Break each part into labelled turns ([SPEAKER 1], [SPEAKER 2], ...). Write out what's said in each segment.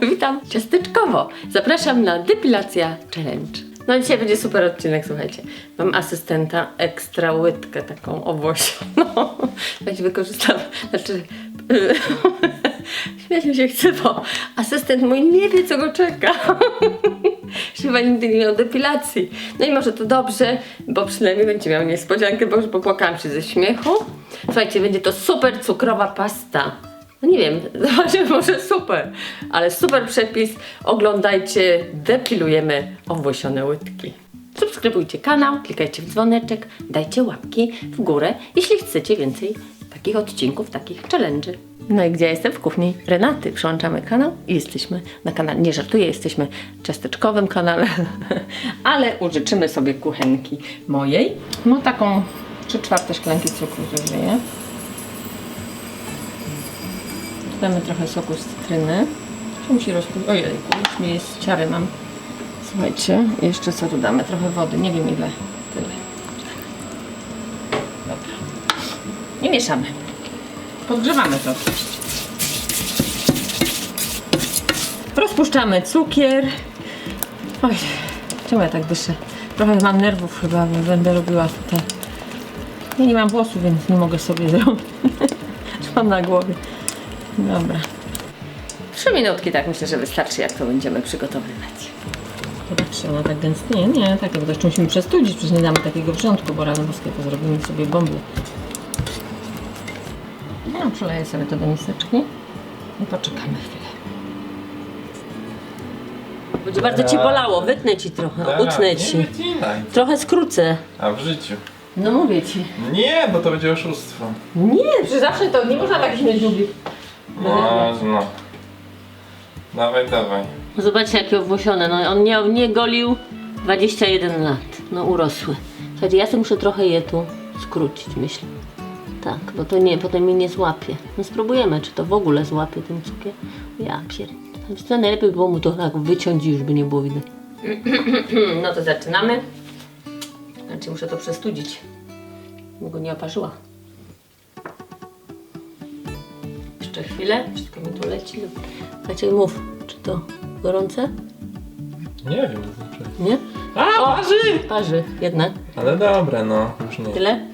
[SPEAKER 1] Witam ciasteczkowo. Zapraszam na depilacja challenge. No dzisiaj będzie super odcinek, słuchajcie. Mam asystenta, ekstra łydkę taką owosioną. Będzie wykorzystam, znaczy... Śmiać mi się chce, bo asystent mój nie wie, co go czeka. Chyba nigdy nie miał depilacji. No i może to dobrze, bo przynajmniej będzie miał niespodziankę, bo już popłakałam się ze śmiechu. Słuchajcie, będzie to super cukrowa pasta. No nie wiem, zobaczymy, może super, ale super przepis. Oglądajcie, depilujemy owłosione łydki. Subskrybujcie kanał, klikajcie w dzwoneczek, dajcie łapki w górę, jeśli chcecie więcej takich odcinków, takich challenge'y. No i gdzie jestem? W kuchni Renaty. Przełączamy kanał i jesteśmy na kanale. Nie żartuję, jesteśmy w ciasteczkowym kanale, ale użyczymy sobie kuchenki mojej. No taką 3 czwarte szklanki cukru zużyję. Dodamy trochę soku z cytryny. To musi rozpuścić. Ojej, już mi jest ciary mam. Słuchajcie, jeszcze co dodamy? Trochę wody, nie wiem ile. Tyle. Dobra. I mieszamy. Podgrzewamy to. Rozpuszczamy cukier. Oj, czemu ja tak dyszę? Trochę mam nerwów chyba, będę robiła tutaj. Ja nie mam włosów, więc nie mogę sobie zrobić. Mam na głowie. Dobra. Trzy minutki, tak myślę, że wystarczy, jak to będziemy przygotowywać. Zobaczcie, ona tak gęstnieje. Nie, tak, bo jeszcze musimy przestudzić, przecież nie damy takiego wrzątku, bo rano boskie to zrobimy sobie bąble. No, przeleję sobie to do miseczki i poczekamy chwilę. Będzie bardzo Ci bolało, wytnę Ci trochę,
[SPEAKER 2] Tak,
[SPEAKER 1] utnę
[SPEAKER 2] Nie
[SPEAKER 1] Ci.
[SPEAKER 2] wycinaj.
[SPEAKER 1] Trochę skrócę.
[SPEAKER 2] A w życiu.
[SPEAKER 1] No mówię Ci.
[SPEAKER 2] Nie, bo to będzie oszustwo.
[SPEAKER 1] Nie, przecież zawsze to, nie można tak śmieć długi.
[SPEAKER 2] Można. Dawaj, dawaj.
[SPEAKER 1] Zobaczcie jakie owłosione, no on nie, nie golił 21 lat, no urosły. Słuchajcie, ja sobie muszę trochę je tu skrócić, myślę. Tak, bo to nie, potem mi nie złapie. No spróbujemy, czy to w ogóle złapie ten cukier. Ja pier... Co najlepiej było mu to tak wyciąć i już by nie było widać. No to zaczynamy. Znaczy muszę to przestudzić, bo go nie oparzyła. Jeszcze chwilę, wszystko mi tu leci. Słuchajcie, mów, czy to gorące?
[SPEAKER 2] Nie wiem, znaczy.
[SPEAKER 1] Nie?
[SPEAKER 2] A, parzy!
[SPEAKER 1] Parzy, jednak.
[SPEAKER 2] Ale dobre, no. Już nie.
[SPEAKER 1] Tyle?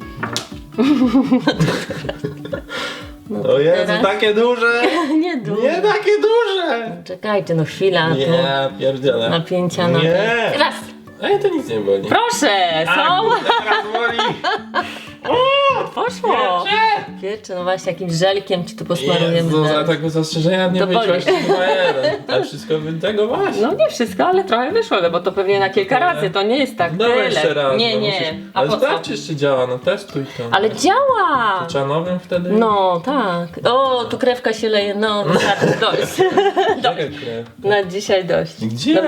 [SPEAKER 2] O Jezu,
[SPEAKER 1] teraz-
[SPEAKER 2] takie duże!
[SPEAKER 1] Nie dużo.
[SPEAKER 2] Nie takie duże!
[SPEAKER 1] Czekajcie, no chwila.
[SPEAKER 2] Nie,
[SPEAKER 1] tu
[SPEAKER 2] pierdzielę.
[SPEAKER 1] napięcia na...
[SPEAKER 2] Nie!
[SPEAKER 1] Raz.
[SPEAKER 2] Ej, to nic nie boli.
[SPEAKER 1] Proszę,
[SPEAKER 2] A,
[SPEAKER 1] są.
[SPEAKER 2] kurde, teraz boli!
[SPEAKER 1] Pieczy, no właśnie, jakimś żelkiem ci tu posmarujemy.
[SPEAKER 2] Jezu, za tego zastrzeżenia nie
[SPEAKER 1] To
[SPEAKER 2] wyszłaś chyba jeden. Ale wszystko wy tego właśnie.
[SPEAKER 1] No nie wszystko, ale trochę wyszło, no bo to pewnie na kilka
[SPEAKER 2] Tyle.
[SPEAKER 1] razy, to nie jest tak
[SPEAKER 2] Dawaj
[SPEAKER 1] tyle.
[SPEAKER 2] jeszcze raz.
[SPEAKER 1] nie,
[SPEAKER 2] no,
[SPEAKER 1] nie.
[SPEAKER 2] musisz-
[SPEAKER 1] A
[SPEAKER 2] Ale
[SPEAKER 1] po co?
[SPEAKER 2] sprawdź, czy jeszcze działa, no testuj to.
[SPEAKER 1] Ale działa!
[SPEAKER 2] Trzeba nowym wtedy?
[SPEAKER 1] No, tak. O, tu krewka się leje, no, wystarczy dość.
[SPEAKER 2] Krew.
[SPEAKER 1] Na dzisiaj dość.
[SPEAKER 2] Gdzie?
[SPEAKER 1] No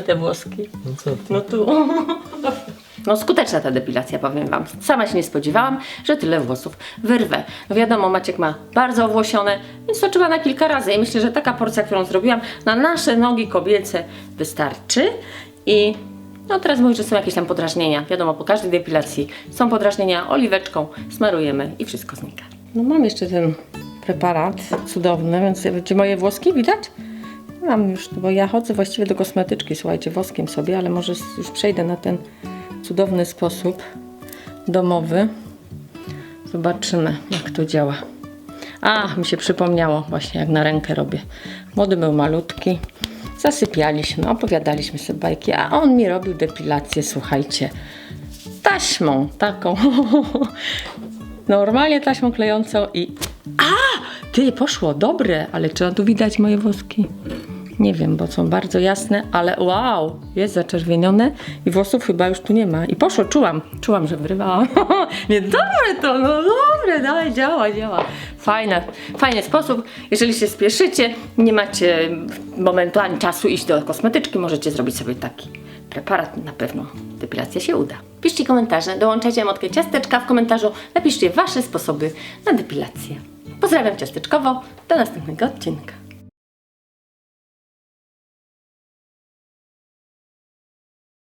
[SPEAKER 1] te włoski.
[SPEAKER 2] No co ty?
[SPEAKER 1] No tu. No skuteczna ta depilacja, powiem Wam. Sama się nie spodziewałam, że tyle włosów wyrwę. No wiadomo, Maciek ma bardzo owłosione, więc to trzeba na kilka razy. I myślę, że taka porcja, którą zrobiłam na nasze nogi kobiece wystarczy. I no teraz mówię, że są jakieś tam podrażnienia. Wiadomo, po każdej depilacji są podrażnienia, oliweczką smarujemy i wszystko znika. No mam jeszcze ten preparat cudowny, więc wiecie moje włoski widać? Mam już, bo ja chodzę właściwie do kosmetyczki, słuchajcie, woskiem sobie, ale może już przejdę na ten cudowny sposób domowy. Zobaczymy, jak to działa. A, mi się przypomniało właśnie, jak na rękę robię. Młody był malutki, zasypialiśmy, opowiadaliśmy sobie bajki, a on mi robił depilację, słuchajcie, taśmą taką. Normalnie taśmą klejącą i... A! Ty, poszło, dobre, ale czy tu widać moje woski? Nie wiem, bo są bardzo jasne, ale wow, jest zaczerwienione i włosów chyba już tu nie ma. I poszło, czułam, czułam, że wyrywałam. nie, dobre to, no dobre, dawaj, działa, działa. Fajne, fajny sposób. Jeżeli się spieszycie, nie macie momentu ani czasu iść do kosmetyczki, możecie zrobić sobie taki preparat. Na pewno depilacja się uda. Piszcie komentarze, dołączajcie motkę ciasteczka w komentarzu, napiszcie wasze sposoby na depilację. Pozdrawiam ciasteczkowo, do następnego odcinka.